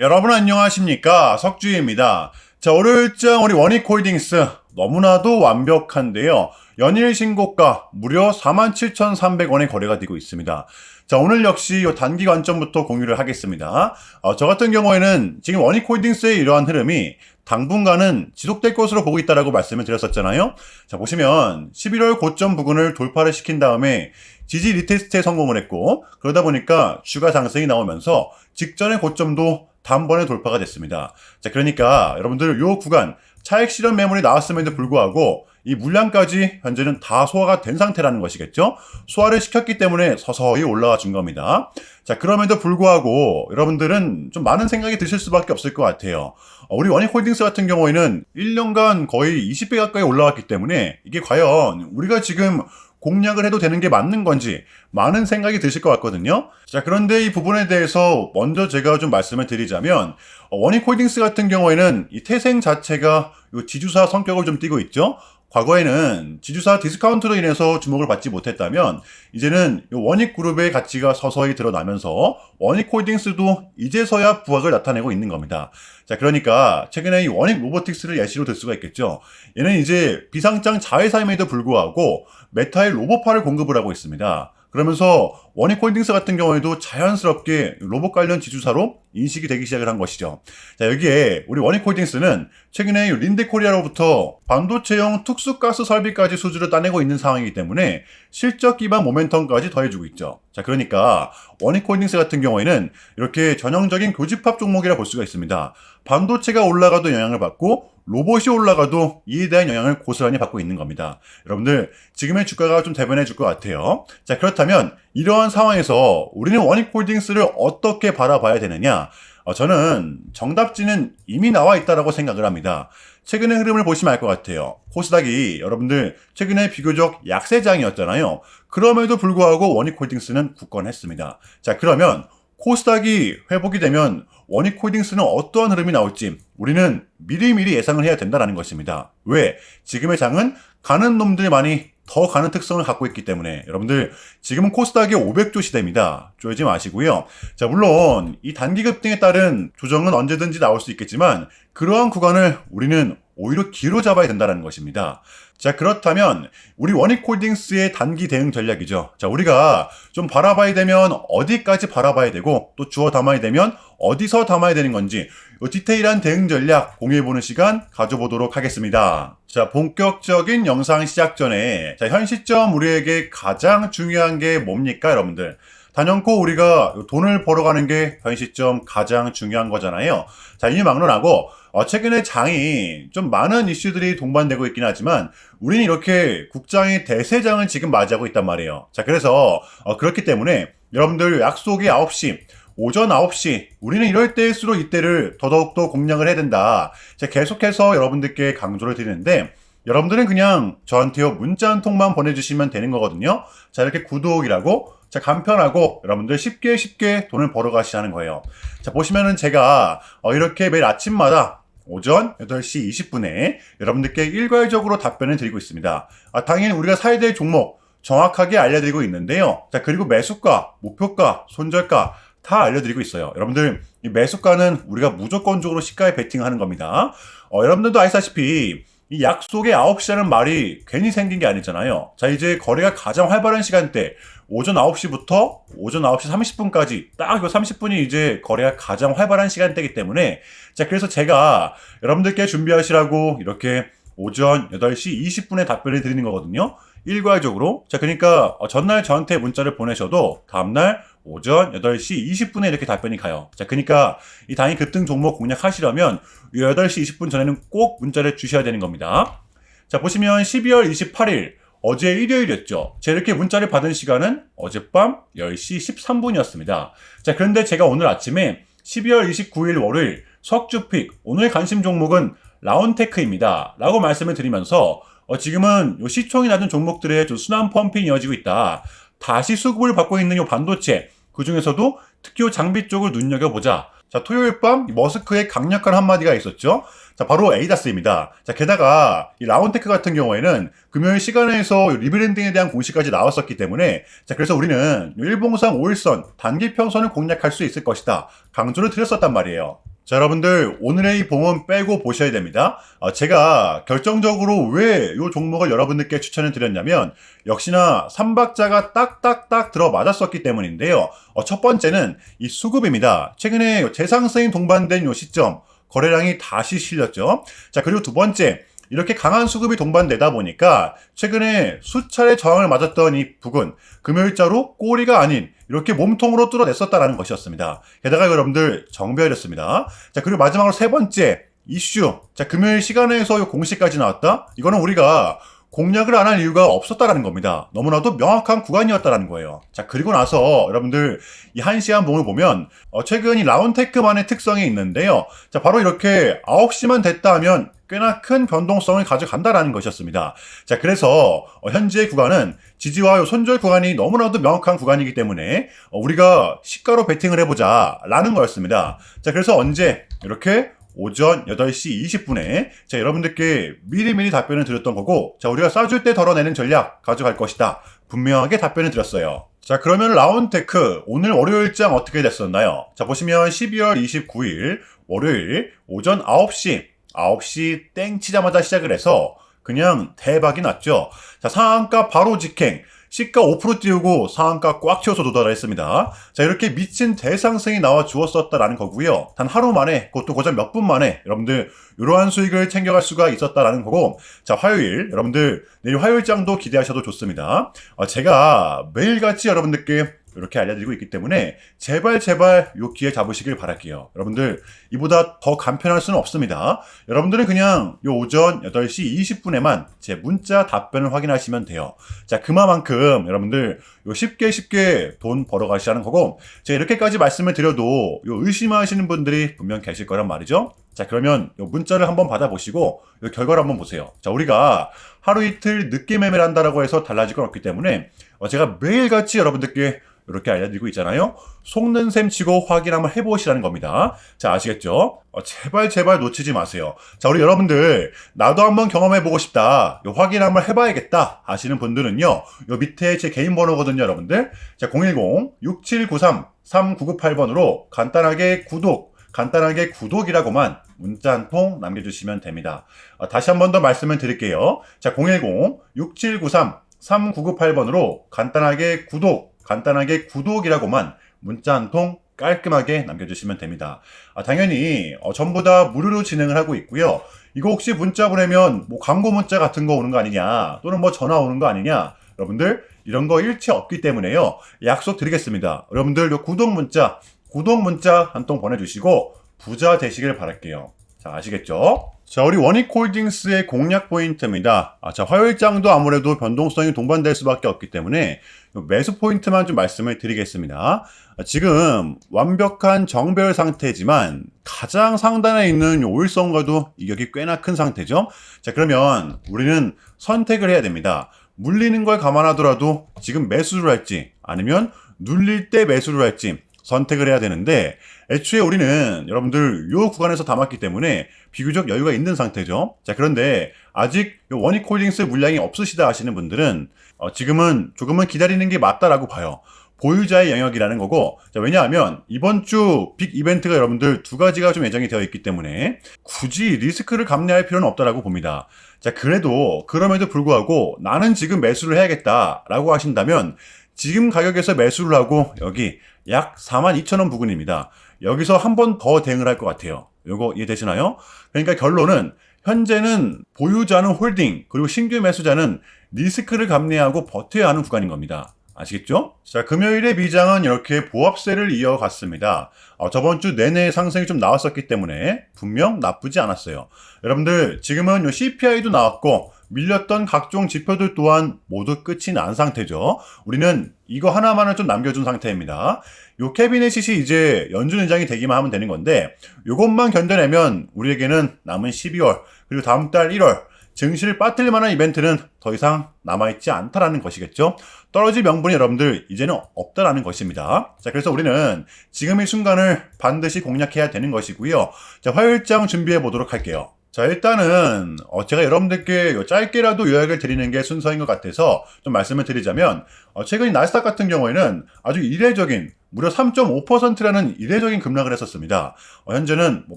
여러분 안녕하십니까 석주입니다. 자 월요일장 우리 원익홀딩스 너무나도 완벽한데요. 연일 신고가 무려 47,300원의 거래가 되고 있습니다. 자 오늘 역시 이 단기 관점부터 공유를 하겠습니다. 어, 저 같은 경우에는 지금 원익홀딩스의 이러한 흐름이 당분간은 지속될 것으로 보고 있다라고 말씀을 드렸었잖아요. 자 보시면 11월 고점 부근을 돌파를 시킨 다음에 지지 리테스트에 성공을 했고 그러다 보니까 주가 상승이 나오면서 직전의 고점도 단번에 돌파가 됐습니다. 자, 그러니까 여러분들 요 구간 차익 실현 매물이 나왔음에도 불구하고 이 물량까지 현재는 다 소화가 된 상태라는 것이겠죠. 소화를 시켰기 때문에 서서히 올라와 준 겁니다. 자, 그럼에도 불구하고 여러분들은 좀 많은 생각이 드실 수밖에 없을 것 같아요. 어, 우리 원익 홀딩스 같은 경우에는 1년간 거의 20배 가까이 올라왔기 때문에 이게 과연 우리가 지금 공략을 해도 되는 게 맞는 건지 많은 생각이 드실 것 같거든요. 자, 그런데 이 부분에 대해서 먼저 제가 좀 말씀을 드리자면, 어, 원익 홀딩스 같은 경우에는 이 태생 자체가 요 지주사 성격을 좀 띠고 있죠. 과거에는 지주사 디스카운트로 인해서 주목을 받지 못했다면 이제는 요 원익 그룹의 가치가 서서히 드러나면서 원익 홀딩스도 이제서야 부각을 나타내고 있는 겁니다. 자, 그러니까 최근에 이 원익 로보틱스를 예시로 들 수가 있겠죠. 얘는 이제 비상장 자회사임에도 불구하고 메타의 로봇파를 공급을 하고 있습니다. 그러면서 원익홀딩스 같은 경우에도 자연스럽게 로봇 관련 지주사로 인식이 되기 시작을 한 것이죠. 자, 여기에 우리 원익홀딩스는 최근에 린데코리아로부터 반도체용 특수가스 설비까지 수주를 따내고 있는 상황이기 때문에 실적 기반 모멘텀까지 더해주고 있죠. 자, 그러니까 원익홀딩스 같은 경우에는 이렇게 전형적인 교집합 종목이라 볼 수가 있습니다. 반도체가 올라가도 영향을 받고 로봇이 올라가도 이에 대한 영향을 고스란히 받고 있는 겁니다. 여러분들 지금의 주가가 좀 대변해 줄 것 같아요. 자 그렇다면 이러한 상황에서 우리는 원익홀딩스를 어떻게 바라봐야 되느냐? 어, 저는 정답지는 이미 나와 있다라고 생각을 합니다. 최근의 흐름을 보시면 알 것 같아요. 코스닥이 여러분들 최근에 비교적 약세장이었잖아요. 그럼에도 불구하고 원익홀딩스는 굳건했습니다. 자 그러면 코스닥이 회복이 되면 원익홀딩스는 어떠한 흐름이 나올지 우리는 미리미리 예상을 해야 된다는 것입니다. 왜? 지금의 장은 가는 놈들만이 더 가는 특성을 갖고 있기 때문에 여러분들 지금은 코스닥이 500조 시대입니다. 쪼이지 마시고요. 자 물론 이 단기 급등에 따른 조정은 언제든지 나올 수 있겠지만 그러한 구간을 우리는 오히려 길어 잡아야 된다는 것입니다. 자, 그렇다면 우리 원익홀딩스의 단기 대응 전략이죠. 자, 우리가 좀 바라봐야 되면 어디까지 바라봐야 되고 또 주어 담아야 되면 어디서 담아야 되는 건지 이 디테일한 대응 전략 공유해보는 시간 가져보도록 하겠습니다. 자, 본격적인 영상 시작 전에 자, 현 시점 우리에게 가장 중요한 게 뭡니까, 여러분들? 단연코 우리가 돈을 벌어가는 게 현 시점 가장 중요한 거잖아요. 자, 이 막론하고 어, 최근에 장이 좀 많은 이슈들이 동반되고 있긴 하지만 우리는 이렇게 국장의 대세장을 지금 맞이하고 있단 말이에요. 자, 그래서 어, 그렇기 때문에 여러분들 약속이 9시 오전 9시 우리는 이럴 때일수록 이때를 더더욱더 공략을 해야 된다. 제가 계속해서 여러분들께 강조를 드리는데 여러분들은 그냥 저한테요 문자 한 통만 보내주시면 되는 거거든요. 자 이렇게 구독이라고 자 간편하고 여러분들 쉽게 쉽게 돈을 벌어가시자는 거예요. 자 보시면은 제가 어, 이렇게 매일 아침마다 오전 8시 20분에 여러분들께 일괄적으로 답변을 드리고 있습니다. 아, 당연히 우리가 사야 될 종목 정확하게 알려드리고 있는데요. 자 그리고 매수가, 목표가, 손절가 다 알려드리고 있어요. 여러분들 이 매수가는 우리가 무조건적으로 시가에 베팅하는 겁니다. 어, 여러분들도 아시다시피 이 약속의 9시라는 말이 괜히 생긴 게 아니잖아요. 자, 이제 거래가 가장 활발한 시간대, 오전 9시부터 오전 9시 30분까지 딱그 30분이 이제 거래가 가장 활발한 시간대이기 때문에 자, 그래서 제가 여러분들께 준비하시라고 이렇게 오전 8시 20분에 답변을 드리는 거거든요. 일괄적으로. 자, 그러니까 어, 전날 저한테 문자를 보내셔도 다음날 오전 8시 20분에 이렇게 답변이 가요. 자, 그러니까 이 당일 급등 종목 공략하시려면 8시 20분 전에는 꼭 문자를 주셔야 되는 겁니다. 자, 보시면 12월 28일 어제 일요일이었죠. 제가 이렇게 문자를 받은 시간은 어젯밤 10시 13분이었습니다. 자, 그런데 제가 오늘 아침에 12월 29일 월요일 석주픽 오늘 관심 종목은 라운테크입니다. 라고 말씀을 드리면서 어, 지금은 요 시총이 낮은 종목들의 좀 순환 펌핑이 이어지고 있다. 다시 수급을 받고 있는 요 반도체 그 중에서도 요 장비 쪽을 눈여겨보자. 자, 토요일 밤 머스크의 강력한 한마디가 있었죠. 자, 바로 에이다스입니다. 자, 게다가 이 라운테크 같은 경우에는 금요일 시간에서 리브랜딩에 대한 공시까지 나왔었기 때문에 자, 그래서 우리는 일봉상 5일선 단기 평선을 공략할 수 있을 것이다. 강조를 드렸었단 말이에요. 자, 여러분들, 오늘의 이 봉은 빼고 보셔야 됩니다. 어, 제가 결정적으로 왜 이 종목을 여러분들께 추천을 드렸냐면, 역시나 삼박자가 딱딱딱 들어 맞았었기 때문인데요. 어, 첫 번째는 이 수급입니다. 최근에 재상승이 동반된 이 시점, 거래량이 다시 실렸죠. 자, 그리고 두 번째, 이렇게 강한 수급이 동반되다 보니까 최근에 수차례 저항을 맞았던 이 부근 금요일자로 꼬리가 아닌 이렇게 몸통으로 뚫어냈었다라는 것이었습니다. 게다가 여러분들 정배열이었습니다. 자 그리고 마지막으로 세 번째 이슈. 자 금요일 시간에서 이 공시까지 나왔다. 이거는 우리가 공략을 안 할 이유가 없었다라는 겁니다. 너무나도 명확한 구간이었다라는 거예요. 자, 그리고 나서 여러분들 이 한시한 봉을 보면 어, 최근 이 라운테크만의 특성이 있는데요. 자, 바로 이렇게 9시만 됐다 하면 꽤나 큰 변동성을 가져간다라는 것이었습니다. 자, 그래서 어, 현재 구간은 지지와 손절 구간이 너무나도 명확한 구간이기 때문에 어, 우리가 시가로 베팅을 해보자 라는 거였습니다. 자, 그래서 언제 이렇게 오전 8시 20분에 자, 여러분들께 미리미리 답변을 드렸던 거고 자, 우리가 쏴줄 때 덜어내는 전략 가져갈 것이다. 분명하게 답변을 드렸어요. 자, 그러면 라운테크 오늘 월요일장 어떻게 됐었나요? 자, 보시면 12월 29일 월요일 오전 9시 9시 땡 치자마자 시작을 해서 그냥 대박이 났죠. 자, 상한가 바로 직행. 시가 5% 띄우고 상한가 꽉 채워서 도달을 했습니다. 자, 이렇게 미친 대상승이 나와 주었었다라는 거고요. 단 하루 만에, 그것도 고작 몇 분 만에 여러분들 이러한 수익을 챙겨갈 수가 있었다라는 거고, 자, 화요일, 여러분들 내일 화요일장도 기대하셔도 좋습니다. 어, 제가 매일같이 여러분들께 이렇게 알려드리고 있기 때문에 제발 제발 요 기회 잡으시길 바랄게요. 여러분들 이보다 더 간편할 수는 없습니다. 여러분들은 그냥 요 오전 8시 20분에만 제 문자 답변을 확인하시면 돼요. 자 그만큼 여러분들 요 쉽게 쉽게 돈 벌어 가시라는 거고 제가 이렇게까지 말씀을 드려도 요 의심하시는 분들이 분명 계실 거란 말이죠. 자 그러면 요 문자를 한번 받아보시고 요 결과를 한번 보세요. 자 우리가 하루 이틀 늦게 매매를 한다라고 해서 달라질 건 없기 때문에 어, 제가 매일같이 여러분들께 이렇게 알려드리고 있잖아요. 속는 셈 치고 확인 한번 해보시라는 겁니다. 자, 아시겠죠? 어, 제발 제발 놓치지 마세요. 자, 우리 여러분들 나도 한번 경험해보고 싶다. 요 확인 한번 해봐야겠다 하시는 분들은요. 요 밑에 제 개인 번호거든요, 여러분들. 자, 010-6793-3998번으로 간단하게 구독, 간단하게 구독이라고만 문자 한 통 남겨주시면 됩니다. 어, 다시 한 번 더 말씀을 드릴게요. 자, 010-6793-3998번으로 간단하게 구독, 간단하게 구독이라고만 문자 한통 깔끔하게 남겨주시면 됩니다. 아, 당연히 어, 전부 다 무료로 진행을 하고 있고요. 이거 혹시 문자 보내면 뭐 광고 문자 같은 거 오는 거 아니냐 또는 뭐 전화 오는 거 아니냐 여러분들 이런 거 일체 없기 때문에요. 약속 드리겠습니다. 여러분들 요 구독 문자 구독 문자 한 통 보내주시고 부자 되시길 바랄게요. 자 아시겠죠? 자, 우리 원익홀딩스의 공략 포인트입니다. 아, 자, 화요일장도 아무래도 변동성이 동반될 수밖에 없기 때문에 매수 포인트만 좀 말씀을 드리겠습니다. 아, 지금 완벽한 정배열 상태지만 가장 상단에 있는 오일성과도 이격이 꽤나 큰 상태죠. 자, 그러면 우리는 선택을 해야 됩니다. 물리는 걸 감안하더라도 지금 매수를 할지 아니면 눌릴 때 매수를 할지 선택을 해야 되는데 애초에 우리는 여러분들 요 구간에서 담았기 때문에 비교적 여유가 있는 상태죠. 자 그런데 아직 원익홀딩스 물량이 없으시다 하시는 분들은 어, 지금은 조금은 기다리는 게 맞다라고 봐요. 보유자의 영역이라는 거고 자, 왜냐하면 이번 주 빅 이벤트가 여러분들 두 가지가 좀 예정이 되어 있기 때문에 굳이 리스크를 감내할 필요는 없다라고 봅니다. 자 그래도 그럼에도 불구하고 나는 지금 매수를 해야겠다라고 하신다면 지금 가격에서 매수를 하고 여기 약 42,000원 부근입니다. 여기서 한 번 더 대응을 할 것 같아요. 요거 이해되시나요? 그러니까 결론은 현재는 보유자는 홀딩 그리고 신규 매수자는 리스크를 감내하고 버텨야 하는 구간인 겁니다. 아시겠죠? 자, 금요일에 미장은 이렇게 보합세를 이어갔습니다. 어, 저번 주 내내 상승이 좀 나왔었기 때문에 분명 나쁘지 않았어요. 여러분들, 지금은 요 CPI도 나왔고, 밀렸던 각종 지표들 또한 모두 끝이 난 상태죠. 우리는 이거 하나만을 좀 남겨준 상태입니다. 요 캐비넷이 이제 연준 의장이 되기만 하면 되는 건데, 요것만 견뎌내면 우리에게는 남은 12월, 그리고 다음 달 1월, 증시를 빠뜨릴 만한 이벤트는 더 이상 남아있지 않다라는 것이겠죠. 떨어질 명분이 여러분들 이제는 없다라는 것입니다. 자, 그래서 우리는 지금 이 순간을 반드시 공략해야 되는 것이고요. 자, 화요일장 준비해 보도록 할게요. 자, 일단은, 어, 제가 여러분들께 짧게라도 요약을 드리는 게 순서인 것 같아서 좀 말씀을 드리자면, 어, 최근 나스닥 같은 경우에는 아주 이례적인 무려 3.5%라는 이례적인 급락을 했었습니다. 어, 현재는 뭐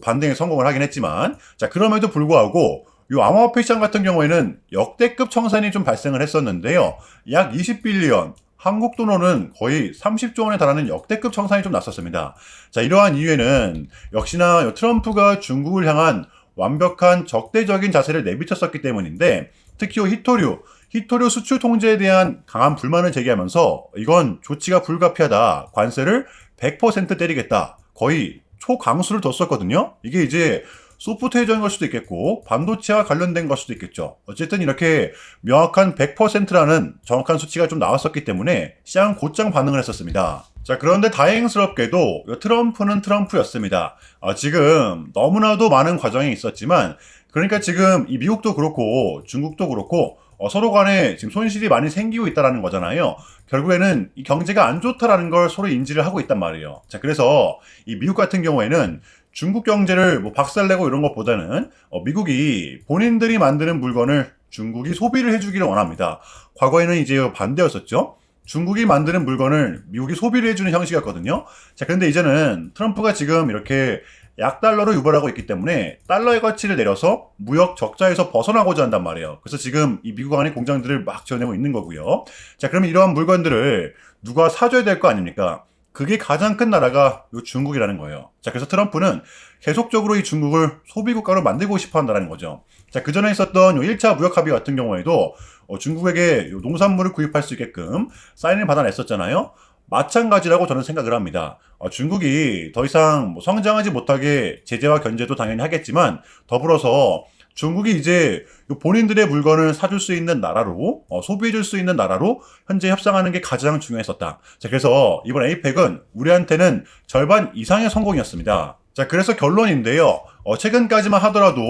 반등에 성공을 하긴 했지만, 자, 그럼에도 불구하고, 이 암호화폐 시장 같은 경우에는 역대급 청산이 좀 발생을 했었는데요. 약 20빌리언, 한국 돈으로는 거의 30조 원에 달하는 역대급 청산이 좀 났었습니다. 자, 이러한 이유에는 역시나 트럼프가 중국을 향한 완벽한 적대적인 자세를 내비쳤었기 때문인데, 특히 히토류, 히토류 수출 통제에 대한 강한 불만을 제기하면서 이건 조치가 불가피하다. 관세를 100% 때리겠다. 거의 초강수를 뒀었거든요. 이게 이제 소프트웨어적인 걸 수도 있겠고 반도체와 관련된 걸 수도 있겠죠. 어쨌든 이렇게 명확한 100%라는 정확한 수치가 좀 나왔었기 때문에 시장 곧장 반응을 했었습니다. 자, 그런데 다행스럽게도 트럼프는 트럼프였습니다. 아, 지금 너무나도 많은 과정이 있었지만 그러니까 지금 이 미국도 그렇고 중국도 그렇고 어, 서로 간에 지금 손실이 많이 생기고 있다라는 거잖아요. 결국에는 이 경제가 안 좋다라는 걸 서로 인지를 하고 있단 말이에요. 자, 그래서 이 미국 같은 경우에는 중국 경제를 뭐 박살내고 이런 것보다는 어, 미국이 본인들이 만드는 물건을 중국이 소비를 해주기를 원합니다. 과거에는 이제 반대였었죠. 중국이 만드는 물건을 미국이 소비를 해주는 형식이었거든요. 자, 그런데 이제는 트럼프가 지금 이렇게 약달러로 유발하고 있기 때문에 달러의 가치를 내려서 무역 적자에서 벗어나고자 한단 말이에요. 그래서 지금 이 미국 안에 공장들을 막 지어내고 있는 거고요. 자, 그러면 이러한 물건들을 누가 사줘야 될 거 아닙니까? 그게 가장 큰 나라가 요 중국이라는 거예요. 자, 그래서 트럼프는 계속적으로 이 중국을 소비국가로 만들고 싶어 한다는 거죠. 자, 그 전에 있었던 요 1차 무역 합의 같은 경우에도 어, 중국에게 요 농산물을 구입할 수 있게끔 사인을 받아냈었잖아요. 마찬가지라고 저는 생각을 합니다. 어, 중국이 더 이상 뭐 성장하지 못하게 제재와 견제도 당연히 하겠지만 더불어서 중국이 이제 본인들의 물건을 사줄 수 있는 나라로 어, 소비해줄 수 있는 나라로 현재 협상하는 게 가장 중요했었다. 자 그래서 이번 에이펙은 우리한테는 절반 이상의 성공이었습니다. 자 그래서 결론인데요. 어, 최근까지만 하더라도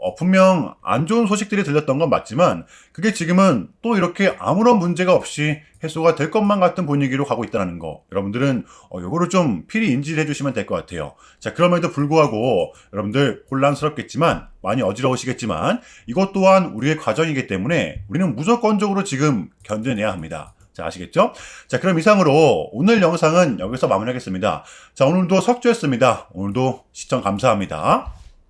어, 분명 안 좋은 소식들이 들렸던 건 맞지만 그게 지금은 또 이렇게 아무런 문제가 없이 해소가 될 것만 같은 분위기로 가고 있다는 거 여러분들은 어, 요거를 좀 필히 인지를 해주시면 될 것 같아요. 자 그럼에도 불구하고 여러분들 혼란스럽겠지만 많이 어지러우시겠지만 이것 또한 우리의 과정이기 때문에 우리는 무조건적으로 지금 견뎌내야 합니다. 자, 아시겠죠? 자, 그럼 이상으로 오늘 영상은 여기서 마무리하겠습니다. 자, 오늘도 석주였습니다. 오늘도 시청 감사합니다.